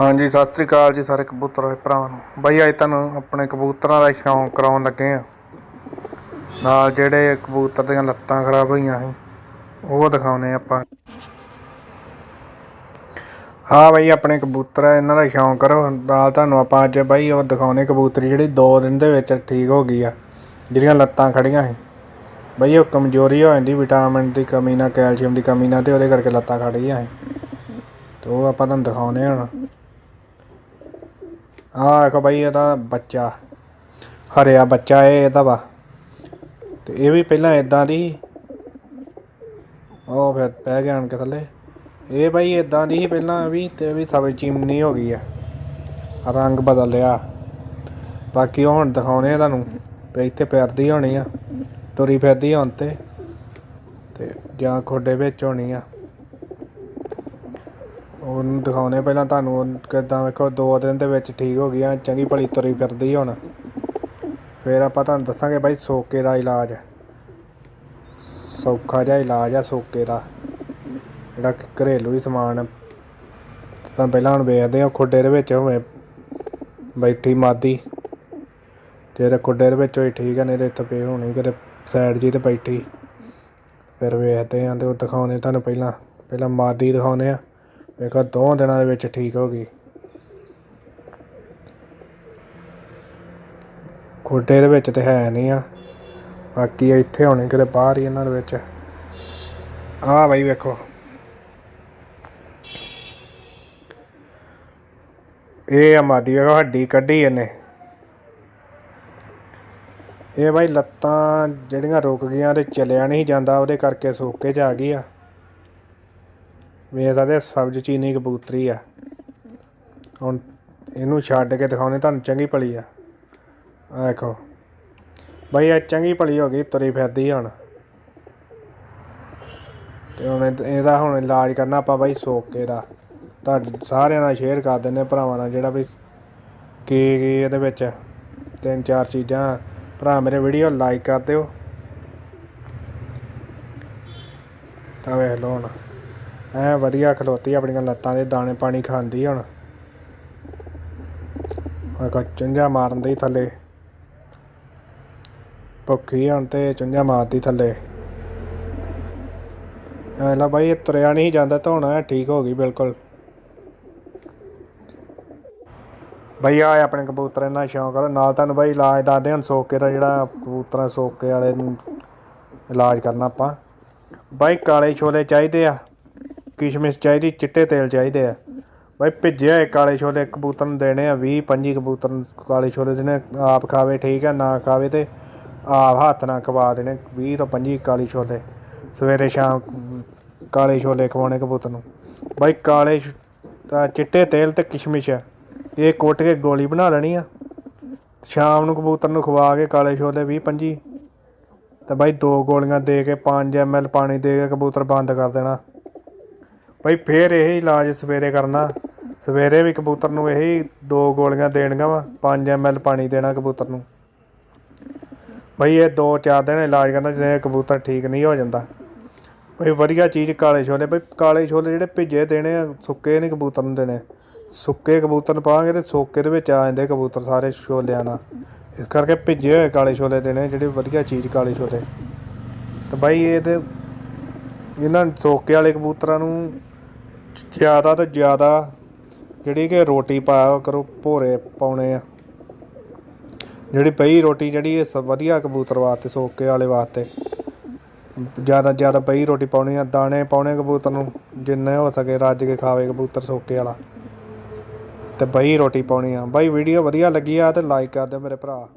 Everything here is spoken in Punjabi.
ਹਾਂਜੀ, ਸਤਿ ਸ੍ਰੀ ਅਕਾਲ ਜੀ ਸਾਰੇ ਕਬੂਤਰ ਭਰਾਵਾਂ ਨੂੰ। ਬਾਈ, ਅੱਜ ਤੁਹਾਨੂੰ ਆਪਣੇ ਕਬੂਤਰਾਂ ਦਾ ਸ਼ੌਂਕ ਕਰਾਉਣ ਲੱਗੇ ਆ ਨਾਲ ਜਿਹੜੇ ਕਬੂਤਰ ਦੀਆਂ ਲੱਤਾਂ ਖਰਾਬ ਹੋਈਆਂ ਸੀ, ਉਹ ਦਿਖਾਉਨੇ ਆਪਾਂ। ਹਾਂ ਬਾਈ, ਆਪਣੇ ਕਬੂਤਰ ਇਹਨਾਂ ਦਾ ਸ਼ੌਂਕ ਕਰੋ। ਨਾਲ ਤੁਹਾਨੂੰ ਆਪਾਂ ਅੱਜ ਬਾਈ, ਉਹ ਦਿਖਾਉਨੇ ਕਬੂਤਰੀ ਜਿਹੜੀ 2 ਦਿਨ ਦੇ ਵਿੱਚ ਠੀਕ ਹੋ ਗਈ ਆ, ਜਿਹੜੀਆਂ ਲੱਤਾਂ ਖੜੀਆਂ ਸੀ। ਬਈ, ਉਹ ਕਮਜ਼ੋਰੀ ਹੋ ਜਾਂਦੀ, ਵਿਟਾਮਿਨ ਦੀ ਕਮੀ ਨਾਲ, ਕੈਲਸ਼ੀਅਮ ਦੀ ਕਮੀ ਨਾਲ ਤੇ ਉਹਦੇ ਕਰਕੇ ਲੱਤਾਂ ਖੜ ਗਈਆਂ ਸੀ। ਤੇ ਉਹ ਆਪਾਂ ਤੁਹਾਨੂੰ ਦਿਖਾਉਨੇ ਹੁਣ। ਆਹ ਦੇਖੋ ਬਾਈ ਇਹਦਾ ਬੱਚਾ, ਹਰਿਆ ਬੱਚਾ ਇਹ ਇਹਦਾ ਵਾ। ਤੇ ਇਹ ਵੀ ਪਹਿਲਾਂ ਇਦਾਂ ਦੀ। ਸੀ। ਉਹ ਫਿਰ ਪੈ ਗਿਆ ਆਣ ਕੇ ਥੱਲੇ। ਇਹ ਬਾਈ ਇਦਾਂ ਦੀ ਸੀ ਪਹਿਲਾਂ ਵੀ ਤੇ ਵੀ ਸਭ ਚਿਮਨੀ ਹੋ ਗਈ ਆ। ਰੰਗ ਬਦਲ ਲਿਆ ਬਾਕੀ ਹੁਣ ਦਿਖਾਉਣੇ ਆ ਤੁਹਾਨੂੰ, ਵੀ ਇੱਥੇ ਪੈਰਦੀ ਹੋਣੀ ਆ, ਤੁਰੀ ਫਿਰਦੀ ਹੁਣ ਤੇ ਤੇ ਜਾਂ ਖੋਡੇ ਵਿੱਚ ਹੋਣੀ ਆ। ਉਹਨੂੰ ਦਿਖਾਉਣੇ ਪਹਿਲਾਂ ਤੁਹਾਨੂੰ ਕਿੱਦਾਂ ਵੇਖੋ, ਦੋ ਦਿਨ ਦੇ ਵਿੱਚ ਠੀਕ ਹੋ ਗਈ ਆ ਚੰਗੀ ਭਲੀ ਤੁਰੀ ਫਿਰਦੀ ਹੁਣ। ਫਿਰ ਆਪਾਂ ਤੁਹਾਨੂੰ ਦੱਸਾਂਗੇ ਬਾਈ ਸੋਕੇ ਦਾ ਇਲਾਜ। ਸੌਖਾ ਜਿਹਾ ਇਲਾਜ ਆ ਸੋਕੇ ਦਾ। ਜਿਹੜਾ ਘਰੇਲੂ ਹੀ ਸਮਾਨ ਆ। ਤਾਂ ਪਹਿਲਾਂ ਹੁਣ ਵੇਖਦੇ ਆ ਖੁੱਡੇ ਦੇ ਵਿੱਚ ਹੋਵੇ, ਬੈਠੀ ਮਾਦੀ। ਜੇ ਤੇ ਖੁੱਡੇ ਦੇ ਵਿੱਚ ਹੋਈ ਠੀਕ ਆ, ਨਹੀਂ ਤੇ ਇੱਥੇ ਪਈ ਹੋਣੀ ਕਿਤੇ ਸਾਈਡ ਜੀ ਤੇ ਬੈਠੀ। ਫਿਰ ਵੇਖਦੇ ਆ ਤੇ ਉਹ ਦਿਖਾਉਣੇ ਤੁਹਾਨੂੰ ਪਹਿਲਾਂ। ਪਹਿਲਾਂ ਮਾਦੀ ਦਿਖਾਉਣੇ ਆ ਵੇਖੋ ਦੋ ਦਿਨਾਂ ਦੇ ਵਿੱਚ ਠੀਕ ਹੋ ਗਈ। ਖੁੱਡੇ ਦੇ ਵਿੱਚ ਤੇ ਹੈ ਨਹੀਂ ਆ। ਬਾਕੀ ਇੱਥੇ ਹੋਣੀ ਕਿਤੇ ਬਾਹਰ ਹੀ ਇਹਨਾਂ ਦੇ ਵਿੱਚ। ਆਹ ਬਾਈ ਵੇਖੋ। ਇਹ ਆਮਾਦੀ ਵੇਖੋ ਹੱਡੀ ਕੱਢੀ ਇਹਨੇ। ਇਹ ਬਾਈ ਲੱਤਾਂ ਜਿਹੜੀਆਂ ਰੁਕ ਗਈਆਂ ਤੇ ਚੱਲਿਆ ਨਹੀਂ ਜਾਂਦਾ, ਉਹਦੇ ਕਰਕੇ ਸੋਕੇ 'ਚ ਆ ਗਈ ਆ। ਵੇਖਦਾ ਤੇ ਸਬਜ਼ ਚੀਨੀ ਕਬੂਤਰੀ ਆ। ਹੁਣ ਇਹਨੂੰ ਛੱਡ ਕੇ ਦਿਖਾਉਣੇ ਤੁਹਾਨੂੰ ਚੰਗੀ ਭਲੀ ਆ। ਆ ਦੇਖੋ। ਬਈ ਇਹ ਚੰਗੀ ਭਲੀ ਹੋ ਗਈ, ਤੁਰੀ ਫਿਰਦੀ ਹੁਣ। ਤੇ ਹੁਣ ਇਹਦਾ ਹੁਣ ਇਲਾਜ ਕਰਨਾ ਆਪਾਂ ਬਾਈ ਸੋਕੇ ਦਾ। ਤੁਹਾਡੇ ਸਾਰਿਆਂ ਨਾਲ ਸ਼ੇਅਰ ਕਰ ਦਿੰਦੇ ਭਰਾਵਾਂ ਨਾਲ ਜਿਹੜਾ ਵੀ ਕੀ ਕੀ ਇਹਦੇ ਵਿੱਚ ਤਿੰਨ ਚਾਰ ਚੀਜ਼ਾਂ। ਭਰਾ ਮੇਰੇ ਵੀਡੀਓ ਲਾਈਕ ਕਰ ਦਿਓ। ਤਾਂ ਵੇਖ ਲਓ ਹੁਣ। ਐ ਵਧੀਆ ਖਲੋਤੀ ਆਪਣੀਆਂ ਲੱਤਾਂ ਦੇ, ਦਾਣੇ ਪਾਣੀ ਖਾਂਦੀ ਹੁਣ। ਆ ਕੋ ਚੁੰਝਾ ਮਾਰਨ ਦੀ ਥੱਲੇ। ਭੁੱਖੀ ਹੁਣ ਤੇ ਚੁੰਝਾ ਮਾਰਦੀ ਥੱਲੇ। ਐ ਲਾ ਬਾਈ, ਇਹ ਤੁਰਿਆ ਨਹੀਂ ਜਾਂਦਾ, ਧੋਣਾ ਠੀਕ ਹੋ ਗਈ ਬਿਲਕੁਲ। ਬਈ ਆ ਆਪਣੇ ਕਬੂਤਰ ਨਾਲ ਸ਼ੌਂਕ ਕਰੋ ਨਾਲ ਤੁਹਾਨੂੰ ਬਾਈ ਇਲਾਜ ਦੱਸਦੇ ਹੁਣ ਸੋਕੇ ਦਾ ਜਿਹੜਾ ਕਬੂਤਰਾਂ ਸੋਕੇ ਵਾਲੇ ਨੂੰ ਇਲਾਜ ਕਰਨਾ ਆਪਾਂ। ਬਾਈ, ਕਾਲੇ ਛੋਲੇ ਚਾਹੀਦੇ ਆ। ਕਿਸ਼ਮਿਸ਼ ਚਾਹੀਦੀ, ਚਿੱਟੇ ਤੇਲ ਚਾਹੀਦੇ ਆ। ਬਾਈ ਭਿੱਜਿਆ ਹੋਏ ਕਾਲੇ ਛੋਲੇ ਕਬੂਤਰ ਨੂੰ ਦੇਣੇ ਆ 20 25 ਕਬੂਤਰ ਨੂੰ ਕਾਲੇ ਛੋਲੇ ਦੇਣੇ ਆਪ ਖਾਵੇ ਠੀਕ ਆ, ਨਾ ਖਾਵੇ ਤੇ ਆਪ ਹੱਥ ਨਾਲ ਖਵਾ ਦੇਣੇ 20 ਤੋਂ 25 ਕਾਲੇ ਛੋਲੇ। ਸਵੇਰੇ ਸ਼ਾਮ ਕਾਲੇ ਛੋਲੇ ਖਵਾਉਣੇ ਕਬੂਤਰ ਨੂੰ। ਬਾਈ ਕਾਲੇ ਚਿੱਟੇ ਤੇਲ ਤੇ ਕਿਸ਼ਮਿਸ਼ ਇਹ ਕੁੱਟ ਕੇ ਗੋਲੀ ਬਣਾ ਲੈਣੀ ਆ। ਸ਼ਾਮ ਨੂੰ ਕਬੂਤਰ ਨੂੰ ਖਵਾ ਕੇ ਕਾਲੇ ਛੋਲੇ 20 25 ਤੇ ਬਾਈ ਦੋ ਗੋਲੀਆਂ ਦੇ ਕੇ 5 ml ਪਾਣੀ ਦੇ ਕੇ ਕਬੂਤਰ ਬੰਦ ਕਰ ਦੇਣਾ। ਬਾਈ ਫੇਰ ਇਹ ਇਲਾਜ ਸਵੇਰੇ ਕਰਨਾ। ਸਵੇਰੇ ਵੀ ਕਬੂਤਰ ਨੂੰ ਇਹ ਦੋ ਗੋਲੀਆਂ ਦੇਣੀਆਂ ਵਾ 5 ml ਪਾਣੀ ਦੇਣਾ ਕਬੂਤਰ ਨੂੰ। ਬਾਈ ਇਹ ਦੋ ਚਾਰ ਦਿਨ ਇਲਾਜ ਕਰਨਾ ਜੇ ਕਬੂਤਰ ਠੀਕ ਨਹੀਂ ਹੋ ਜਾਂਦਾ। ਬਾਈ ਵਧੀਆ ਚੀਜ਼ ਕਾਲੇ ਛੋਲੇ, ਬਾਈ ਕਾਲੇ ਛੋਲੇ ਜਿਹੜੇ ਭਿੱਜੇ ਦੇਣੇ ਆ, ਸੁੱਕੇ ਨਹੀਂ ਕਬੂਤਰ ਨੂੰ ਦੇਣੇ। ਸੁੱਕੇ ਕਬੂਤਰ ਨੂੰ ਪਾਵਾਂਗੇ ਤੇ ਸੋਕੇ ਦੇ ਵਿੱਚ ਆ ਜਾਂਦੇ ਕਬੂਤਰ ਸਾਰੇ ਛੋਲਿਆਂ ਨਾਲ। ਇਸ ਕਰਕੇ ਭਿੱਜੇ ਹੋਏ ਕਾਲੇ ਛੋਲੇ ਦੇਣੇ, ਜਿਹੜੇ ਵਧੀਆ ਚੀਜ਼ ਕਾਲੇ ਛੋਲੇ। ਤੇ ਬਾਈ ਇਹ ਤੇ ਇਹਨਾਂ ਸੋਕੇ ਵਾਲੇ ਕਬੂਤਰਾਂ ਨੂੰ ਜ਼ਿਆਦਾ ਤੋਂ ਜ਼ਿਆਦਾ ਜਿਹੜੀ ਕਿ ਰੋਟੀ ਪਾਇਆ ਕਰੋ, ਭੋਰੇ ਪਾਉਣੇ ਆ। ਜਿਹੜੀ ਪਈ ਰੋਟੀ ਜਿਹੜੀ ਇਹ ਸਭ ਵਧੀਆ ਕਬੂਤਰ ਵਾਸਤੇ, ਸੋਕੇ ਵਾਲੇ ਵਾਸਤੇ। ਜ਼ਿਆਦਾ ਜ਼ਿਆਦਾ ਪਈ ਰੋਟੀ ਪਾਉਣੀ ਆ, ਦਾਣੇ ਪਾਉਣੇ ਕਬੂਤਰ ਨੂੰ, ਜਿੰਨੇ ਹੋ ਸਕੇ ਰੱਜ ਕੇ ਖਾਵੇ ਕਬੂਤਰ ਸੋਕੇ ਵਾਲਾ। ਤੇ ਬਈ ਰੋਟੀ ਪਾਉਣੀ ਆ। ਬਾਈ ਵੀਡੀਓ ਵਧੀਆ ਲੱਗੀ ਆ ਤੇ ਲਾਈਕ ਕਰ ਦਿਓ ਮੇਰੇ ਭਰਾ।